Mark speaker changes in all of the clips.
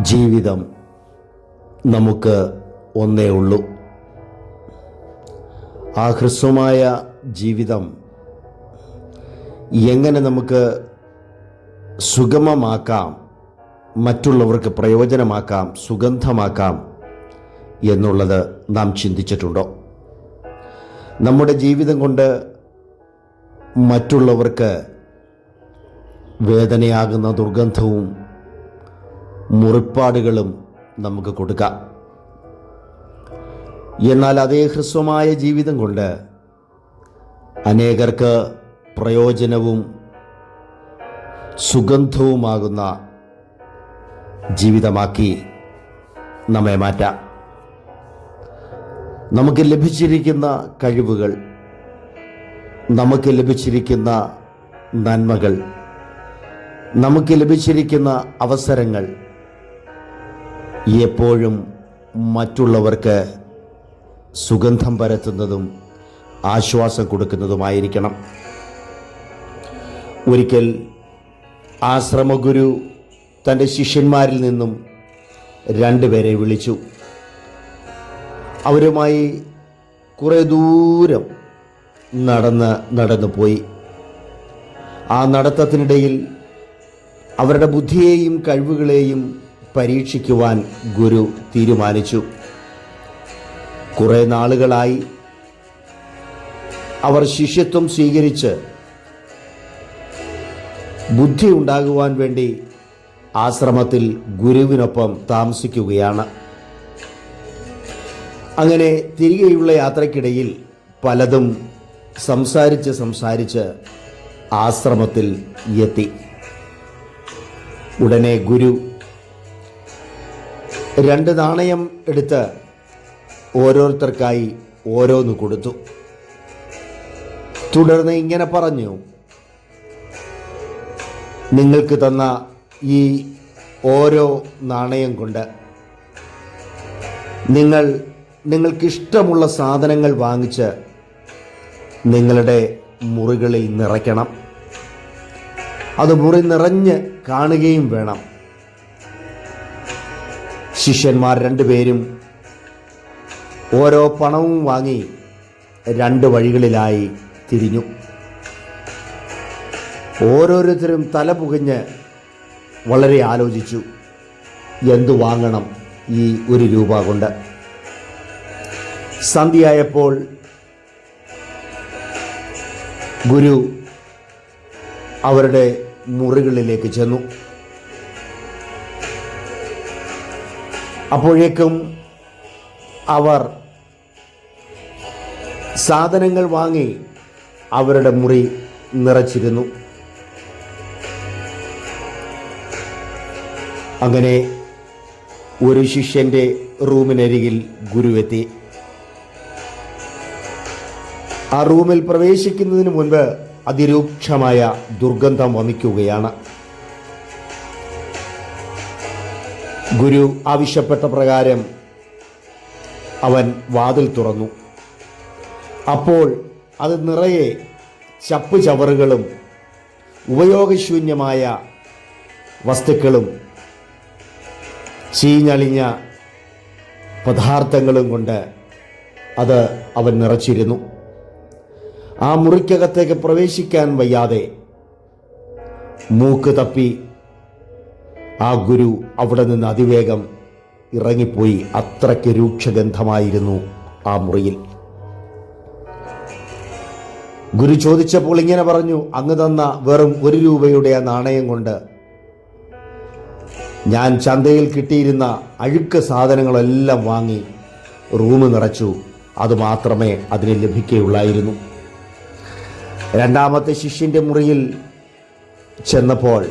Speaker 1: ജീവിതം നമുക്ക് ഒന്നേ ഉള്ളൂ. ആ ഹ്രസ്വമായ ജീവിതം എങ്ങനെ നമുക്ക് സുഗമമാക്കാം മറ്റുള്ളവർക്ക് പ്രയോജനമാക്കാം സുഗന്ധമാക്കാം എന്നുള്ളത് നാം ചിന്തിച്ചിട്ടുണ്ടോ? നമ്മുടെ ജീവിതം കൊണ്ട് മറ്റുള്ളവർക്ക് വേദനയാകുന്ന ദുർഗന്ധവും മുറിപ്പാടുകളും നമുക്ക് കൊടുക്കാം. എന്നാൽ അതേ ഹ്രസ്വമായ ജീവിതം കൊണ്ട് അനേകർക്ക് പ്രയോജനവും സുഗന്ധവുമാകുന്ന ജീവിതമാക്കി നമ്മെ മാറ്റാം. നമുക്ക് ലഭിച്ചിരിക്കുന്ന കഴിവുകൾ നമുക്ക് ലഭിച്ചിരിക്കുന്ന നന്മകൾ നമുക്ക് ലഭിച്ചിരിക്കുന്ന അവസരങ്ങൾ എപ്പോഴും മറ്റുള്ളവർക്ക് സുഗന്ധം പരത്തുന്നതും ആശ്വാസം കൊടുക്കുന്നതുമായിരിക്കണം. ഒരിക്കൽ ആശ്രമഗുരു തന്റെ ശിഷ്യന്മാരിൽ നിന്നും രണ്ടുപേരെ വിളിച്ചു. അവരുമായി കുറേ ദൂരം നടന്ന് നടന്നു പോയി. ആ നടത്തത്തിനിടയിൽ അവരുടെ ബുദ്ധിയെയും കഴിവുകളെയും പരീക്ഷിക്കുവാൻ ഗുരു തീരുമാനിച്ചു. കുറേ നാളുകളായി അവർ ശിഷ്യത്വം സ്വീകരിച്ച് ബുദ്ധി ഉണ്ടാകുവാൻ വേണ്ടി ആശ്രമത്തിൽ ഗുരുവിനൊപ്പം താമസിക്കുകയാണ്. അങ്ങനെ തിരികെയുള്ള യാത്രക്കിടയിൽ പലതും സംസാരിച്ച് സംസാരിച്ച് ആശ്രമത്തിൽ എത്തി. ഉടനെ ഗുരു രണ്ട് നാണയം എടുത്ത് ഓരോരുത്തർക്കായി ഓരോന്ന് കൊടുത്തു. തുടർന്ന് ഇങ്ങനെ പറഞ്ഞു നിങ്ങൾക്ക് തന്ന ഈ ഓരോ നാണയം കൊണ്ട് നിങ്ങൾ നിങ്ങൾക്കിഷ്ടമുള്ള സാധനങ്ങൾ വാങ്ങിച്ച് നിങ്ങളുടെ മുറികളിൽ നിറയ്ക്കണം. അത് മുറി നിറഞ്ഞ് കാണുകയും വേണം. ശിഷ്യന്മാർ രണ്ടുപേരും ഓരോ പണവും വാങ്ങി രണ്ട് വഴികളിലായി തിരിഞ്ഞു. ഓരോരുത്തരും തല പുകഞ്ഞ് വളരെ ആലോചിച്ചു എന്തു വാങ്ങണം ഈ ഒരു രൂപ കൊണ്ട്? സന്ധ്യയായപ്പോൾ ഗുരു അവരുടെ മുറികളിലേക്ക് ചെന്നു. അപ്പോഴേക്കും അവർ സാധനങ്ങൾ വാങ്ങി അവരുടെ മുറി നിറച്ചിരുന്നു. അങ്ങനെ ഒരു ശിഷ്യന്റെ റൂമിനരികിൽ ഗുരുവെത്തി. ആ റൂമിൽ പ്രവേശിക്കുന്നതിന് മുൻപ് അതിരൂക്ഷമായ ദുർഗന്ധം വമിക്കുകയാണ്. ഗുരു ആവശ്യപ്പെട്ട പ്രകാരം അവൻ വാതിൽ തുറന്നു. അപ്പോൾ അത് നിറയെ ചപ്പ് ചവറുകളും ഉപയോഗശൂന്യമായ വസ്തുക്കളും ചീഞ്ഞളിഞ്ഞ പദാർത്ഥങ്ങളും കൊണ്ട് അത് അവൻ നിറച്ചിരുന്നു. ആ മുറിക്കകത്തേക്ക് പ്രവേശിക്കാൻ വയ്യാതെ മൂക്ക് തപ്പി ആ ഗുരു അവിടെ നിന്ന് അതിവേഗം ഇറങ്ങിപ്പോയി. അത്രയ്ക്ക് രൂക്ഷഗന്ധമായിരുന്നു ആ മുറിയിൽ. ഗുരു ചോദിച്ചപ്പോൾ ഇങ്ങനെ പറഞ്ഞു അങ്ങ് തന്ന വെറും ഒരു രൂപയുടെ ആ നാണയം കൊണ്ട് ഞാൻ ചന്തയിൽ കിട്ടിയിരുന്ന അഴുക്ക് സാധനങ്ങളെല്ലാം വാങ്ങി റൂം നിറച്ചു. അതുമാത്രമേ അതിന് ലഭിക്കുകയുള്ളായിരുന്നു. രണ്ടാമത്തെ ശിഷ്യന്റെ മുറിയിൽ ചെന്നപ്പോൾ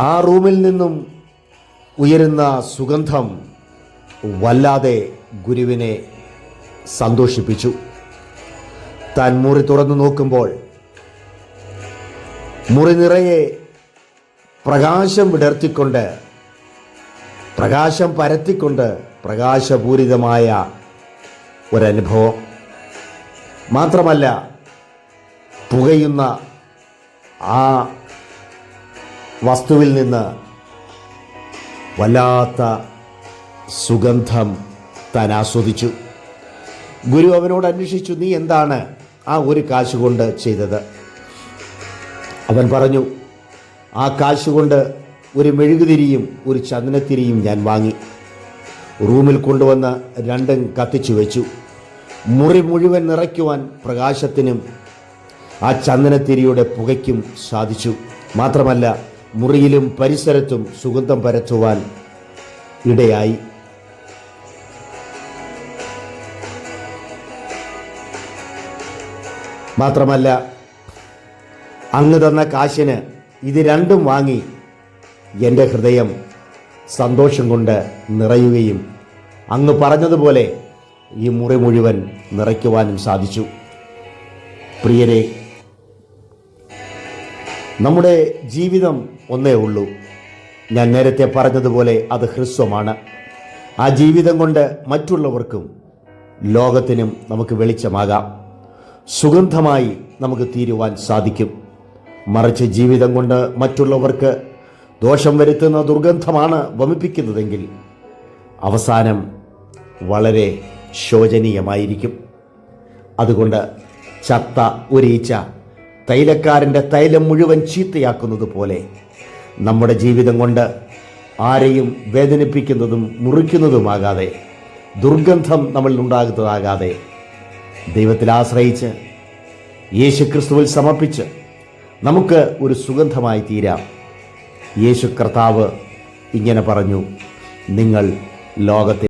Speaker 1: ആ റൂമിൽ നിന്നും ഉയരുന്ന സുഗന്ധം വല്ലാതെ ഗുരുവിനെ സന്തോഷിപ്പിച്ചു. താൻ മുറി തുറന്നു നോക്കുമ്പോൾ മുറി നിറയെ പ്രകാശം വിടർത്തിക്കൊണ്ട് പ്രകാശം പരത്തിക്കൊണ്ട് പ്രകാശപൂരിതമായ ഒരനുഭവം. മാത്രമല്ല പുകയുന്ന ആ വസ്തുവിൽ നിന്ന് വല്ലാത്ത സുഗന്ധം താൻ ആസ്വദിച്ചു. ഗുരു അവനോട് അന്വേഷിച്ചു നീ എന്താണ് ആ ഒരു കാശ് കൊണ്ട് ചെയ്തത്? അവൻ പറഞ്ഞു ആ കാശ് കൊണ്ട് ഒരു മെഴുകുതിരിയും ഒരു ചന്ദനത്തിരിയും ഞാൻ വാങ്ങി. റൂമിൽ കൊണ്ടുവന്ന് രണ്ടും കത്തിച്ചു വെച്ചു. മുറി മുഴുവൻ നിറയ്ക്കുവാൻ പ്രകാശത്തിനും ആ ചന്ദനത്തിരിയുടെ പുകയ്ക്കും സാധിച്ചു. മാത്രമല്ല മുറിയിലും പരിസരത്തും സുഗന്ധം പരത്തുവാൻ ഇടയായി. മാത്രമല്ല അങ്ങ് തന്ന കാശിന് ഇത് രണ്ടും വാങ്ങി എന്റെ ഹൃദയം സന്തോഷം കൊണ്ട് നിറയുകയും അങ്ങ് പറഞ്ഞതുപോലെ ഈ മുറി മുഴുവൻ നിറയ്ക്കുവാനും സാധിച്ചു. പ്രിയരെ നമ്മുടെ ജീവിതം ഒന്നേ ഉള്ളൂ. ഞാൻ നേരത്തെ പറഞ്ഞതുപോലെ അത് ഹ്രസ്വമാണ്. ആ ജീവിതം കൊണ്ട് മറ്റുള്ളവർക്കും ലോകത്തിനും നമുക്ക് വെളിച്ചമാകാം. സുഗന്ധമായി നമുക്ക് തീരുവാൻ സാധിക്കും. മറിച്ച് ജീവിതം കൊണ്ട് മറ്റുള്ളവർക്ക് ദോഷം വരുത്തുന്ന ദുർഗന്ധമാണ് വമിപ്പിക്കുന്നതെങ്കിൽ അവസാനം വളരെ ശോചനീയമായിരിക്കും. അതുകൊണ്ട് ചത്ത ഒരീച്ച തൈലക്കാരന്റെ തൈലം മുഴുവൻ ചീത്തയാക്കുന്നത് പോലെ നമ്മുടെ ജീവിതം കൊണ്ട് ആരെയും വേദനിപ്പിക്കുന്നതും മുറിക്കുന്നതുമാകാതെ ദുർഗന്ധം നമ്മളിൽ ഉണ്ടാകുന്നതാകാതെ ദൈവത്തിൽ ആശ്രയിച്ച് യേശു ക്രിസ്തുവിൽ സമർപ്പിച്ച് നമുക്ക് ഒരു സുഗന്ധമായി തീരാം. യേശു കർത്താവ് ഇങ്ങനെ പറഞ്ഞു നിങ്ങൾ ലോകത്തിൽ